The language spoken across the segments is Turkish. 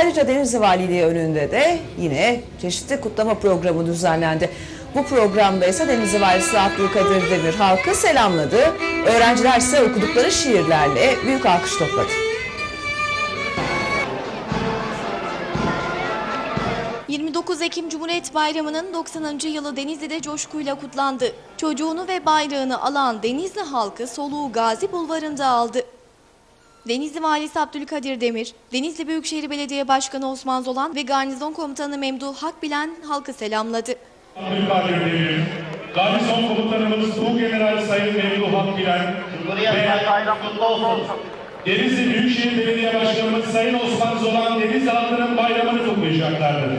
Ayrıca Denizli Valiliği önünde de yine çeşitli kutlama programı düzenlendi. Bu programda ise Denizli Valisi Abdülkadir Demir halkı selamladı. Öğrenciler ise okudukları şiirlerle büyük alkış topladı. ...29 Ekim Cumhuriyet Bayramı'nın 90. yılı Denizli'de coşkuyla kutlandı. Çocuğunu ve bayrağını alan Denizli halkı soluğu Gazi Bulvarı'nda aldı. Denizli Valisi Abdülkadir Demir, Denizli Büyükşehir Belediye Başkanı Osman Zolan ve Garnizon Komutanı Memduh Hakbilen halkı selamladı. Abdülkadir Demir, Garnizon Komutanımız Tuğgeneral Sayın Memduh Hakbilen ve. Denizli Büyükşehir Belediye Başkanımız Sayın Osman Zolan Denizli halkının bayramını kutlayacaklardır.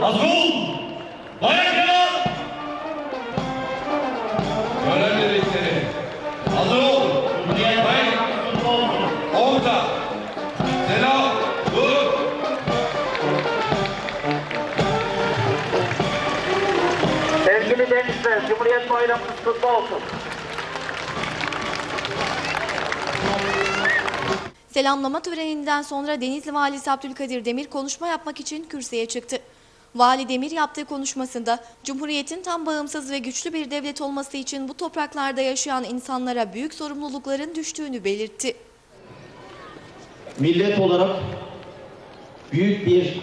Hazır ol! Bayraklar! Cumhuriyet Bayramı kutlu olsun. Selamlama töreninden sonra Denizli Valisi Abdülkadir Demir konuşma yapmak için kürsüye çıktı. Vali Demir yaptığı konuşmasında Cumhuriyet'in tam bağımsız ve güçlü bir devlet olması için bu topraklarda yaşayan insanlara büyük sorumlulukların düştüğünü belirtti. millet olarak büyük bir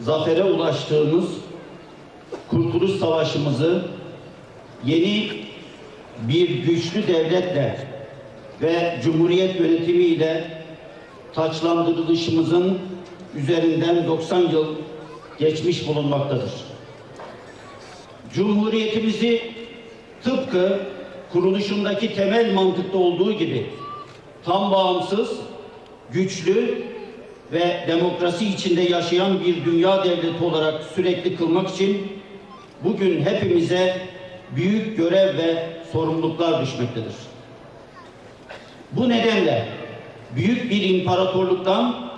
zafere ulaştığımız Kurtuluş Savaşımızı yeni bir güçlü devletle ve Cumhuriyet yönetimiyle taçlandırılışımızın üzerinden 90 yıl geçmiş bulunmaktadır. Cumhuriyetimizi tıpkı kuruluşundaki temel mantıkta olduğu gibi tam bağımsız, güçlü ve demokrasi içinde yaşayan bir dünya devleti olarak sürekli kılmak için bugün hepimize büyük görev ve sorumluluklar düşmektedir. Bu nedenle büyük bir imparatorluktan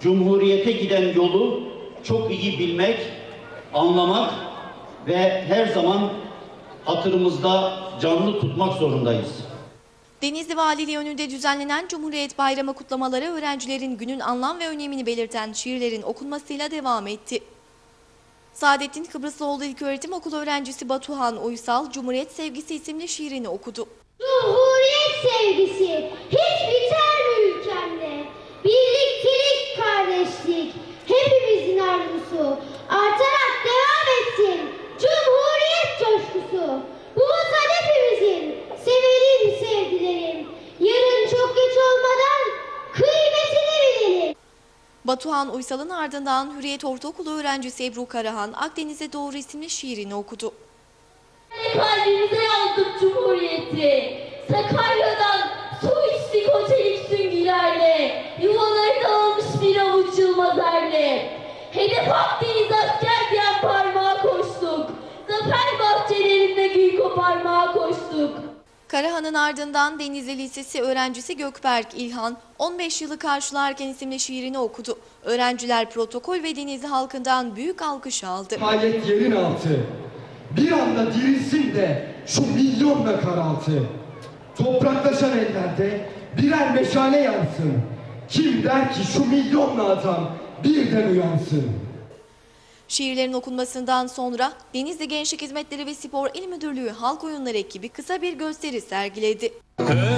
cumhuriyete giden yolu çok iyi bilmek, anlamak ve her zaman hatırımızda canlı tutmak zorundayız. Denizli Valiliği önünde düzenlenen Cumhuriyet Bayramı kutlamaları öğrencilerin günün anlam ve önemini belirten şiirlerin okunmasıyla devam etti. Saadettin Kıbrıslıoğlu İlköğretim Okulu öğrencisi Batuhan Uysal, Cumhuriyet Sevgisi isimli şiirini okudu. Cumhuriyet sevgisi hiç Batuhan Uysal'ın ardından Hürriyet Ortaokulu öğrencisi Ebru Karahan, Akdeniz'e Doğru isimli şiirini okudu. Kalbimize yazdık Cumhuriyeti. Sakarya'dan su içtik o çelik süngülerle. Yuvaları dağılmış bir avuç yılmaz erle. Hedef Akdeniz Karahan'ın ardından Denizli Lisesi öğrencisi Gökberk İlhan, 15 yılı karşılarken isimli şiirini okudu. Öğrenciler protokol ve Denizli halkından büyük alkış aldı. Hayet yerin altı. Bir anda dirilsin de şu milyonla karaltı. Topraklaşan ellerde birer meşale yansın. Kim der ki şu milyonla adam birden uyansın. Şiirlerin okunmasından sonra Denizli Gençlik Hizmetleri ve Spor İl Müdürlüğü Halk Oyunları ekibi kısa bir gösteri sergiledi. Ey